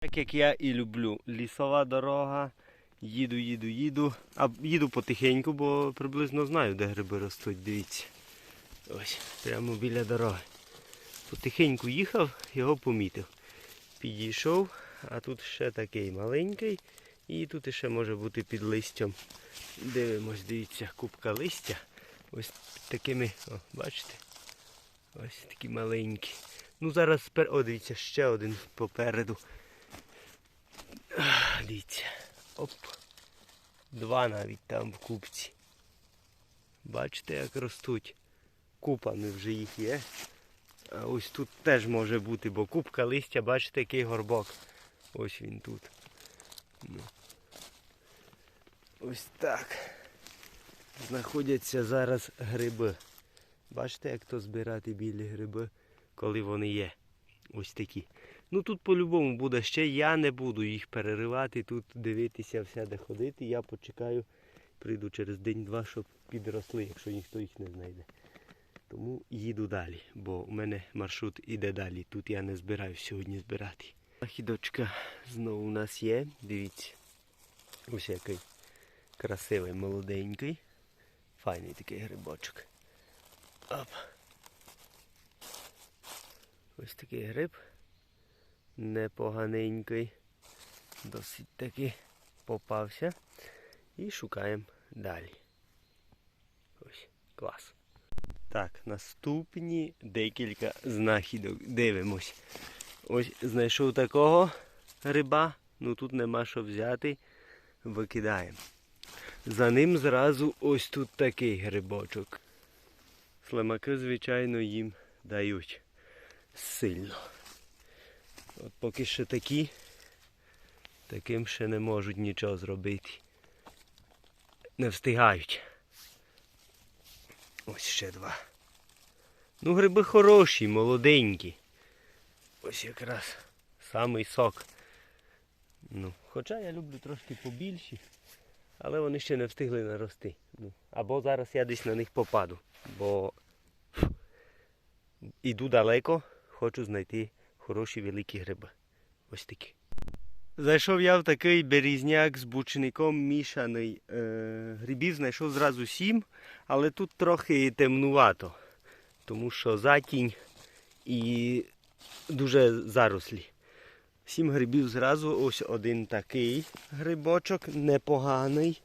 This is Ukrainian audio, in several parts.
Так як я і люблю. Лісова дорога. Їду, їду, їду. А їду потихеньку, бо приблизно знаю, де гриби ростуть. Дивіться. Ось, прямо біля дороги. Потихеньку їхав, його помітив. Підійшов, а тут ще такий маленький. І тут ще може бути під листям. Дивимось, дивіться, купка листя. Ось такими, о, бачите? Ось такі маленькі. Ну зараз. О, дивіться, ще один попереду. Дивіться. Оп. Два навіть там в купці. Бачите, як ростуть. Купами вже їх є. А ось тут теж може бути, бо купка листя, бачите, який горбок. Ось він тут. Ну. Ось так. Знаходяться зараз гриби. Бачите, як то збирати білі гриби, коли вони є. Ось такі. Ну тут по-любому буде ще. Я не буду їх переривати, тут дивитися, все де ходити. Я почекаю, прийду через день-два, щоб підросли, якщо ніхто їх не знайде. Тому їду далі, бо у мене маршрут іде далі. Тут я не збираюсь сьогодні збирати. Хідочка знову у нас є. Дивіться. Ось який красивий, молоденький. Файний такий грибочок. Оп. Ось такий гриб. Непоганенький. Досить таки попався. І шукаємо далі. Ось, клас. Так, наступні декілька знахідок. Дивимось. Ось знайшов такого гриба. Ну тут нема що взяти. Викидаємо. За ним зразу ось тут такий грибочок. Слимаки, звичайно, їм дають сильно. От поки що такі, таким ще не можуть нічого зробити. Не встигають. Ось ще два. Ну, гриби хороші, молоденькі. Ось якраз самий сок. Ну, хоча я люблю трошки побільші, але вони ще не встигли нарости. Ну, або зараз я десь на них попаду, бо іду далеко, хочу знайти хороші великі гриби. Ось такі. Зайшов я в такий берізняк з бучником мішаний. Е, грибів знайшов зразу сім, але тут трохи темнувато, тому що затінь і дуже зарослі. Сім грибів зразу, ось один такий грибочок, непоганий.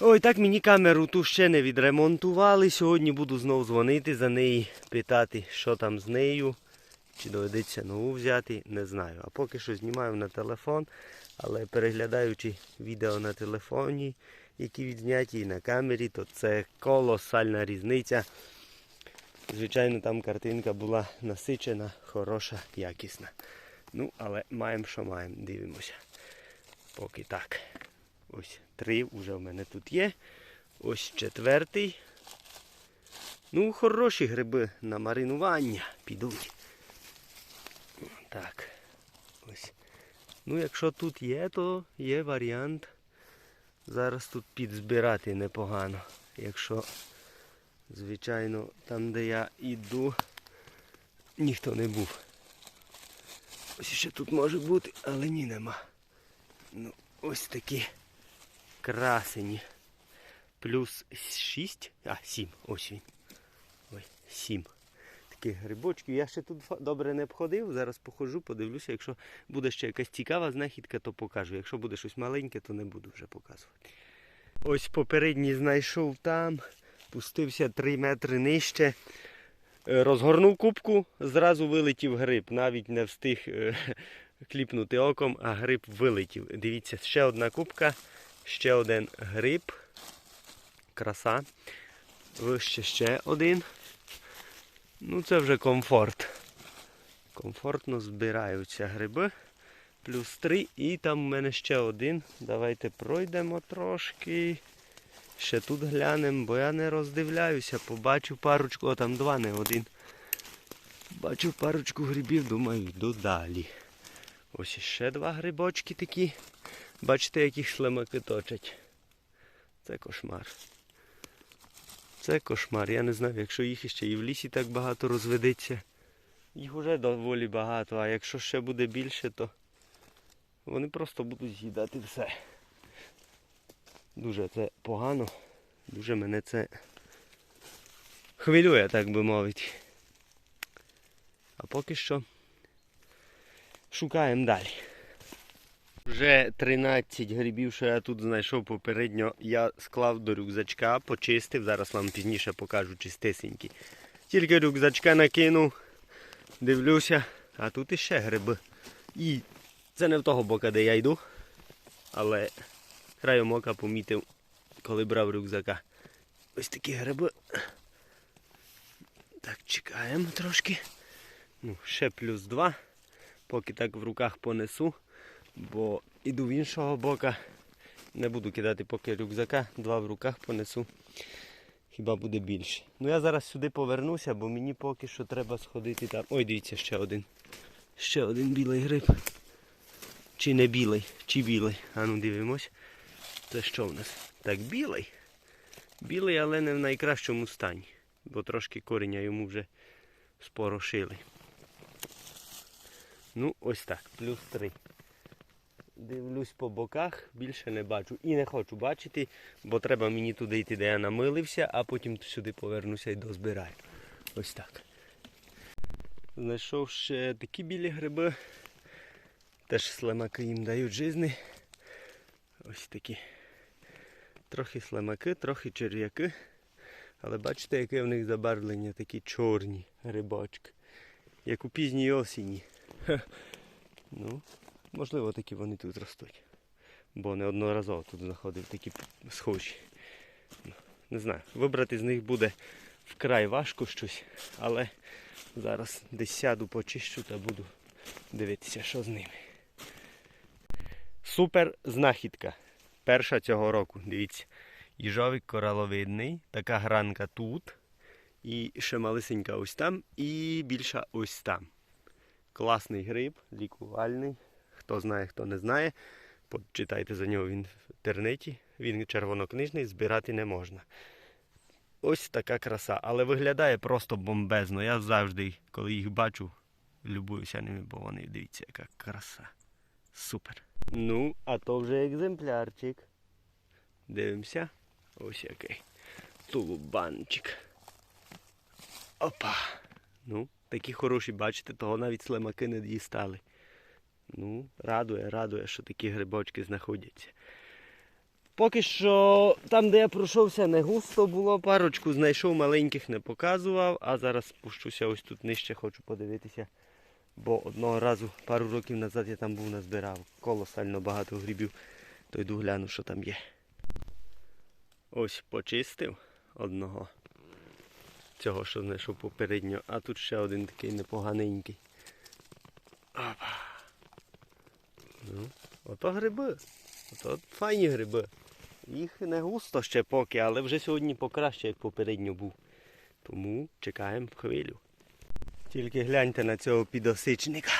Ой, так мені камеру ту ще не відремонтували. Сьогодні буду знову дзвонити за неї, питати, що там з нею. Чи доведеться нову взяти, не знаю. А поки що знімаю на телефон, але переглядаючи відео на телефоні, які відзняті і на камері, то це колосальна різниця. Звичайно, там картинка була насичена, хороша, якісна. Ну, але маємо, що маємо, дивимося. Поки так. Ось три вже в мене тут є. Ось четвертий. Ну, хороші гриби на маринування підуть. Так. Ось. Ну, якщо тут є, то є варіант. Зараз тут підзбирати непогано. Якщо, звичайно, там, де я йду, ніхто не був. Ось ще тут може бути, але ні нема. Ну, ось такі красені. Плюс 6, а 7, ось він. Ой, 7 таких грибочків. Я ще тут добре не обходив. Зараз походжу, подивлюся. Якщо буде ще якась цікава знахідка, то покажу. Якщо буде щось маленьке, то не буду вже показувати. Ось попередній знайшов там, пустився 3 метри нижче. Е, Розгорнув кубку, зразу вилетів гриб. Навіть не встиг е, кліпнути оком, а гриб вилетів. Дивіться, ще одна кубка, ще один гриб. Краса. Вище ще один. Ну це вже комфорт. Комфортно збираються гриби. Плюс три. І там у мене ще один. Давайте пройдемо трошки. Ще тут глянемо, бо я не роздивляюся. Побачу парочку, о там два, не один. Бачу парочку грибів, думаю, йду далі. Ось ще два грибочки такі. Бачите, яких шлемаки точать. Це кошмар. Це кошмар. Я не знаю, якщо їх ще і в лісі так багато розведеться. Їх вже доволі багато, а якщо ще буде більше, то вони просто будуть з'їдати все. Дуже це погано. Дуже мене це хвилює, так би мовити. А поки що шукаємо далі. Вже 13 грибів, що я тут знайшов попередньо, я склав до рюкзачка, почистив, зараз вам пізніше покажу чистесенькі. Тільки рюкзачка накинув, дивлюся, а тут іще гриби. І це не в того бока, де я йду, але краєм ока помітив, коли брав рюкзака. Ось такі гриби. Так, чекаємо трошки. Ну, ще плюс два. Поки так в руках понесу, бо іду в іншого бока. Не буду кидати поки рюкзака, два в руках понесу. Хіба буде більше. Ну я зараз сюди повернуся, бо мені поки що треба сходити там. Ой, дивіться, ще один. Ще один білий гриб. Чи не білий, чи білий. А ну дивимось. Це що в нас? Так, білий. Білий, але не в найкращому стані. Бо трошки коріння йому вже спорошили. Ну, ось так, плюс три. Дивлюсь по боках, більше не бачу. І не хочу бачити, бо треба мені туди йти, де я намилився, а потім сюди повернуся і дозбираю. Ось так. Знайшов ще такі білі гриби. Теж слимаки їм дають жизни. Ось такі. Трохи слимаки, трохи черв'яки. Але бачите, яке в них забарвлення, такі чорні грибочки. Як у пізній осінні. Ха. Ну, можливо, такі вони тут ростуть. Бо неодноразово тут знаходив такі схожі. Не знаю, вибрати з них буде вкрай важко щось, але зараз десь сяду, почищу та буду дивитися, що з ними. Супер знахідка. Перша цього року. Дивіться. Їжовик кораловидний, така гранка тут. І ще малесенька ось там, і більша ось там. Класний гриб, лікувальний. Хто знає, хто не знає. Почитайте за нього в інтернеті. Він червонокнижний, збирати не можна. Ось така краса. Але виглядає просто бомбезно. Я завжди, коли їх бачу, любуюся ними, бо вони дивіться, яка краса. Супер. Ну, а то вже екземплярчик. Дивимося. Ось який. Тулубанчик. Опа. Ну, такі хороші, бачите, того навіть слимаки не дістали. Ну, радує, радує, що такі грибочки знаходяться. Поки що там, де я пройшовся, не густо було, парочку знайшов, маленьких не показував, а зараз спущуся ось тут нижче, хочу подивитися. Бо одного разу, пару років назад я там був назбирав колосально багато грибів, то йду гляну, що там є. Ось почистив одного. Цього, що знайшов попередньо, а тут ще один такий непоганенький. Опа. Ото гриби. Ото файні гриби. Їх не густо ще поки, але вже сьогодні покраще, як попередньо був. Тому чекаємо хвилю. Тільки гляньте на цього підосичника.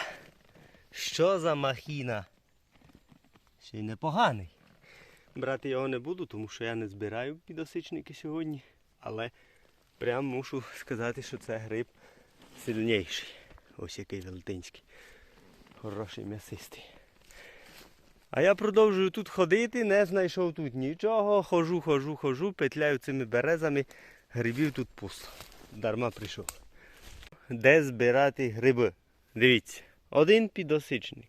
Що за махіна? Ще й непоганий. Брати його не буду, тому що я не збираю підосичники сьогодні. Але прям мушу сказати, що це гриб сильніший. Ось який велетенський. Хороший м'ясистий. А я продовжую тут ходити, не знайшов тут нічого. Хожу, хожу, хожу, петляю цими березами. Грибів тут пусто. Дарма прийшов. Де збирати гриби? Дивіться, один підосичник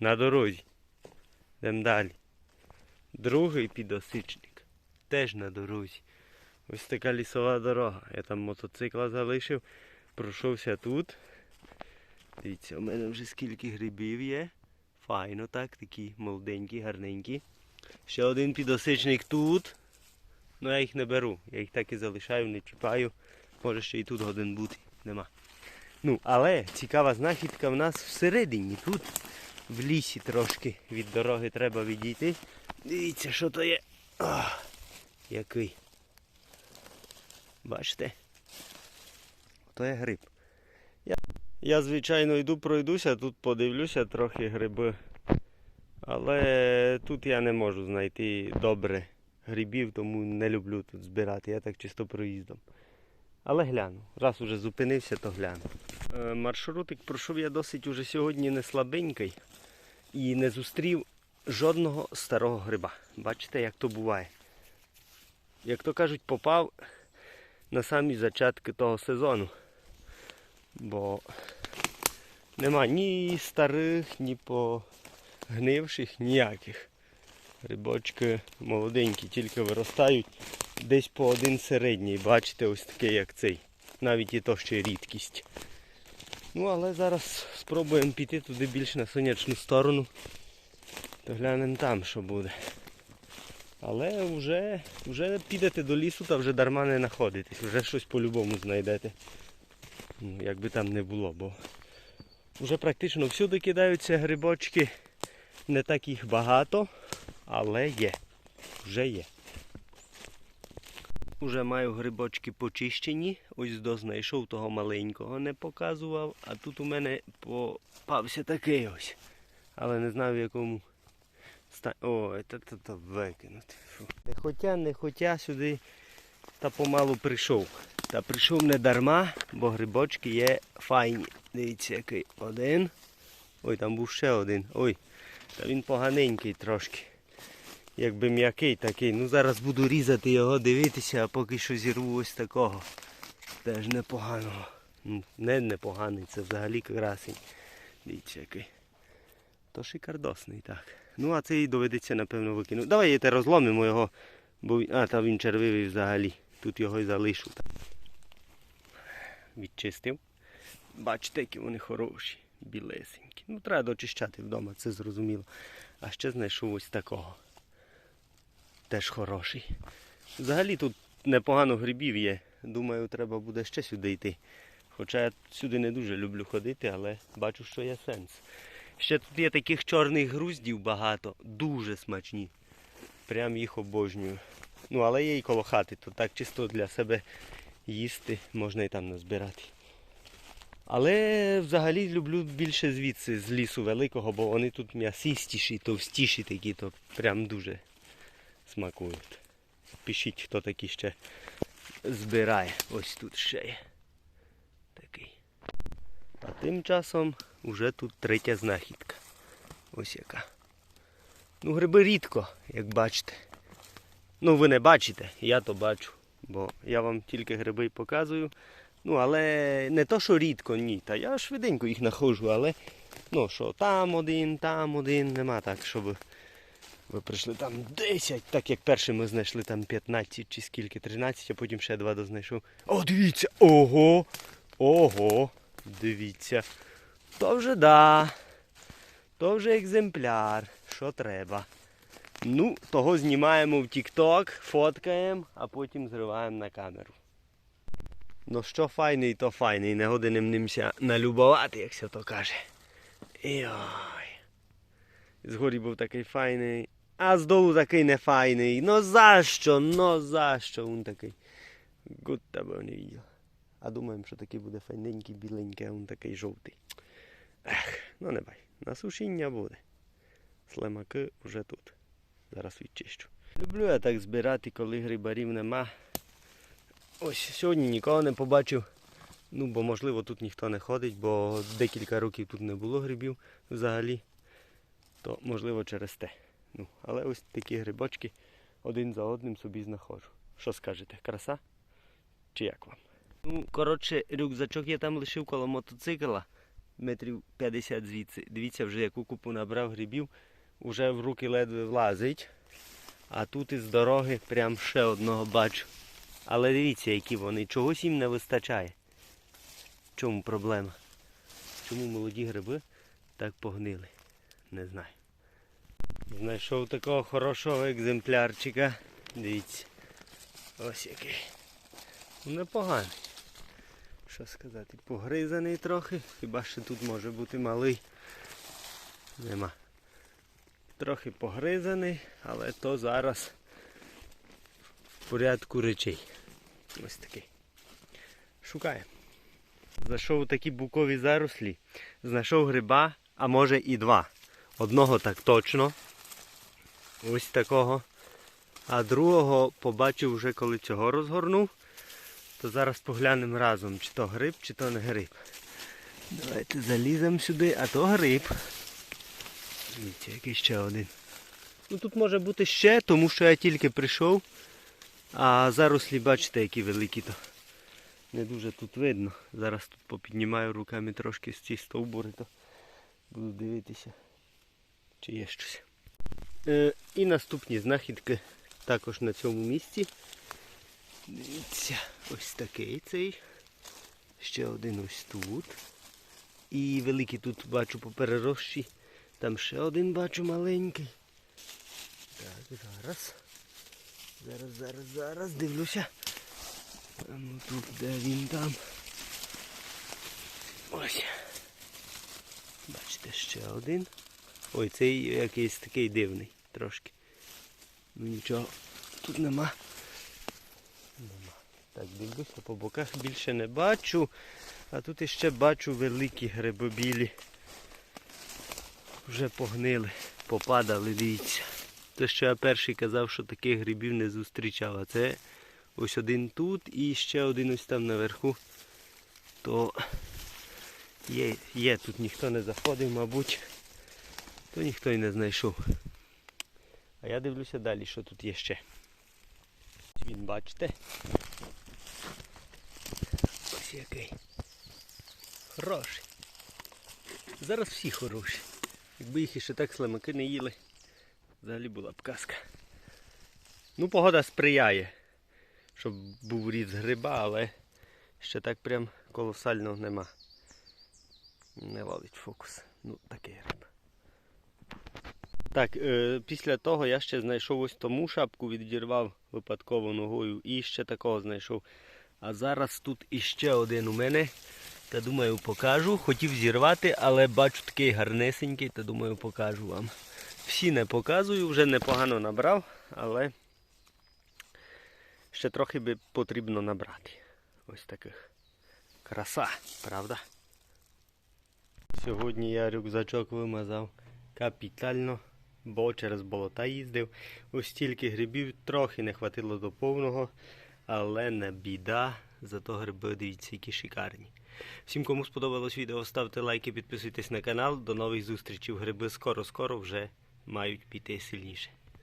на дорозі. Йдемо далі. Другий підосичник. Теж на дорозі. Ось така лісова дорога. Я там мотоцикла залишив, пройшовся тут. Дивіться, у мене вже скільки грибів є. Файно так, такі молоденькі, гарненькі. Ще один підосичник тут. Ну я їх не беру. Я їх так і залишаю, не чіпаю. Може ще і тут годин бути. Нема. Ну, але цікава знахідка в нас всередині. Тут в лісі трошки від дороги треба відійти. Дивіться, що то є. Ах, який. Бачите? То є гриб. Я, звичайно, йду пройдуся, тут подивлюся трохи гриби. Але тут я не можу знайти добре грибів, тому не люблю тут збирати. Я так чисто проїздом. Але гляну. Раз уже зупинився, то гляну. Е, маршрутик пройшов я досить уже сьогодні не слабенький. і не зустрів жодного старого гриба. Бачите, як то буває. Як то кажуть, попав на самі зачатки того сезону. Бо нема ні старих, ні погнивших, ніяких. Грибочки молоденькі, тільки виростають. Десь по один середній. Бачите, ось такий, як цей. Навіть і то ще рідкість. Ну, але зараз спробуємо піти туди більш на сонячну сторону. То глянемо там, що буде. Але вже, вже підете до лісу та вже дарма не знаходитесь. Вже щось по-любому знайдете. Ну, як би там не було, бо вже практично всюди кидаються грибочки. Не так їх багато, але є. Вже є. Уже маю грибочки почищені. Ось до знайшов того маленького, не показував. А тут у мене попався такий ось. Але не знаю в якому стані. Та та викинути. Хотя, не хотя сюди та помалу прийшов. Та прийшов не дарма, бо грибочки є файні. Дивіться, який один. Ой, там був ще один. Ой, та він поганенький трошки. Якби м'який такий. Ну зараз буду різати його, дивитися, а поки що зірву ось такого. Теж непоганого. Не непоганий, це взагалі красень. Дивіться який. То шикардосний так. Ну а цей доведеться, напевно, викинути. Давай я те розломимо його, бо а, та він червивий взагалі. Тут його й залишу. Відчистив. Бачите, які вони хороші, білесенькі. Ну, треба дочищати вдома, це зрозуміло. А ще знайшов ось такого. Теж хороший. Взагалі тут непогано грибів є. Думаю, треба буде ще сюди йти. Хоча я сюди не дуже люблю ходити, але бачу, що є сенс. Ще тут є таких чорних груздів багато, дуже смачні. Прям їх обожнюю. Ну, але є і коло хати, то так чисто для себе їсти можна і там назбирати. Але взагалі люблю більше звідси, з лісу великого, бо вони тут м'ясистіші, товстіші такі, то прям дуже смакують. Пишіть, хто такі ще збирає. Ось тут ще є. Такий. А тим часом вже тут третя знахідка. Ось яка. Ну, гриби рідко, як бачите. Ну, ви не бачите, я то бачу. Бо я вам тільки гриби показую. Ну, але не то, що рідко, ні. Та я швиденько їх знаходжу, але ну що, там один, там один, нема так, щоб ви прийшли там 10, так як перший ми знайшли там 15 чи скільки, 13, а потім ще два дознайшов. О, дивіться! Ого! Ого! Дивіться. То вже да. То вже екземпляр. Що треба. Ну, того знімаємо в TikTok, фоткаємо, а потім зриваємо на камеру. Ну що файний, то файний, не годиним нимся налюбувати, як се то каже. Йой. Згорі був такий файний, а здолу такий не файний. Ну за що, ну за що він такий. Гуд тебе не видів. А думаємо, що такий буде файненький, біленький, а він такий жовтий. Ех, ну не бай, на буде. Слимаки вже тут. Зараз відчищу. Люблю я так збирати, коли грибарів нема. Ось сьогодні нікого не побачив. Ну, бо можливо тут ніхто не ходить, бо декілька років тут не було грибів взагалі. То можливо через те. Ну, але ось такі грибочки один за одним собі знаходжу. Що скажете, краса? Чи як вам? Ну, коротше, рюкзачок я там лишив коло мотоцикла, метрів 50 звідси. Дивіться, вже яку купу набрав грибів, уже в руки ледве влазить. А тут із дороги прям ще одного бачу. Але дивіться, які вони. Чогось їм не вистачає. В чому проблема? Чому молоді гриби так погнили? Не знаю. Знайшов такого хорошого екземплярчика. Дивіться. Ось який. Непоганий. Що сказати, погризаний трохи, хіба що тут може бути малий. Нема. Трохи погризаний, але то зараз в порядку речей. Ось такий. Шукаємо. Зайшов у такі букові зарослі. Знайшов гриба, а може і два. Одного так точно. Ось такого. А другого побачив вже коли цього розгорнув. То зараз поглянемо разом, чи то гриб, чи то не гриб. Давайте заліземо сюди, а то гриб. Дивіться, який ще один. Ну тут може бути ще, тому що я тільки прийшов. А зарослі, бачите, які великі то. Не дуже тут видно. Зараз тут попіднімаю руками трошки з ці стовбури, то буду дивитися, чи є щось. Е, і наступні знахідки також на цьому місці. Дивіться, ось такий цей. Ще один ось тут. І великий тут бачу поперерощі. Там ще один бачу маленький. Так, зараз. Зараз, зараз, зараз дивлюся. Ну тут де він там. Ось. Бачите, ще один. Ой, цей якийсь такий дивний трошки. Ну нічого, тут нема. Нема. Так, дивлюся по боках більше не бачу. А тут іще бачу великі грибобілі. Вже погнили, попадали, дивіться. Те, що я перший казав, що таких грибів не зустрічав. А це ось один тут і ще один ось там наверху. То є, є тут ніхто не заходив, мабуть, то ніхто й не знайшов. А я дивлюся далі, що тут є ще. Він бачите? Ось який. Хороший. Зараз всі хороші. Якби їх іще так слимаки не їли, взагалі була б казка. Ну, погода сприяє, щоб був рід з гриба, але ще так прям колосально нема. Не ловить фокус. Ну, такий гриб. Так, е, після того я ще знайшов ось тому шапку, відірвав випадково ногою і ще такого знайшов. А зараз тут іще один у мене. Та думаю покажу. Хотів зірвати, але бачу такий гарнесенький, та думаю покажу вам. Всі не показую, вже непогано набрав, але ще трохи би потрібно набрати. Ось таких. Краса, правда? Сьогодні я рюкзачок вимазав капітально, бо через болота їздив. Ось стільки грибів трохи не хватило до повного, але не біда. Зато гриби дивіться, які шикарні. Всім, кому сподобалось відео, ставте лайки, підписуйтесь на канал. До нових зустрічей. Гриби скоро-скоро вже мають піти сильніше.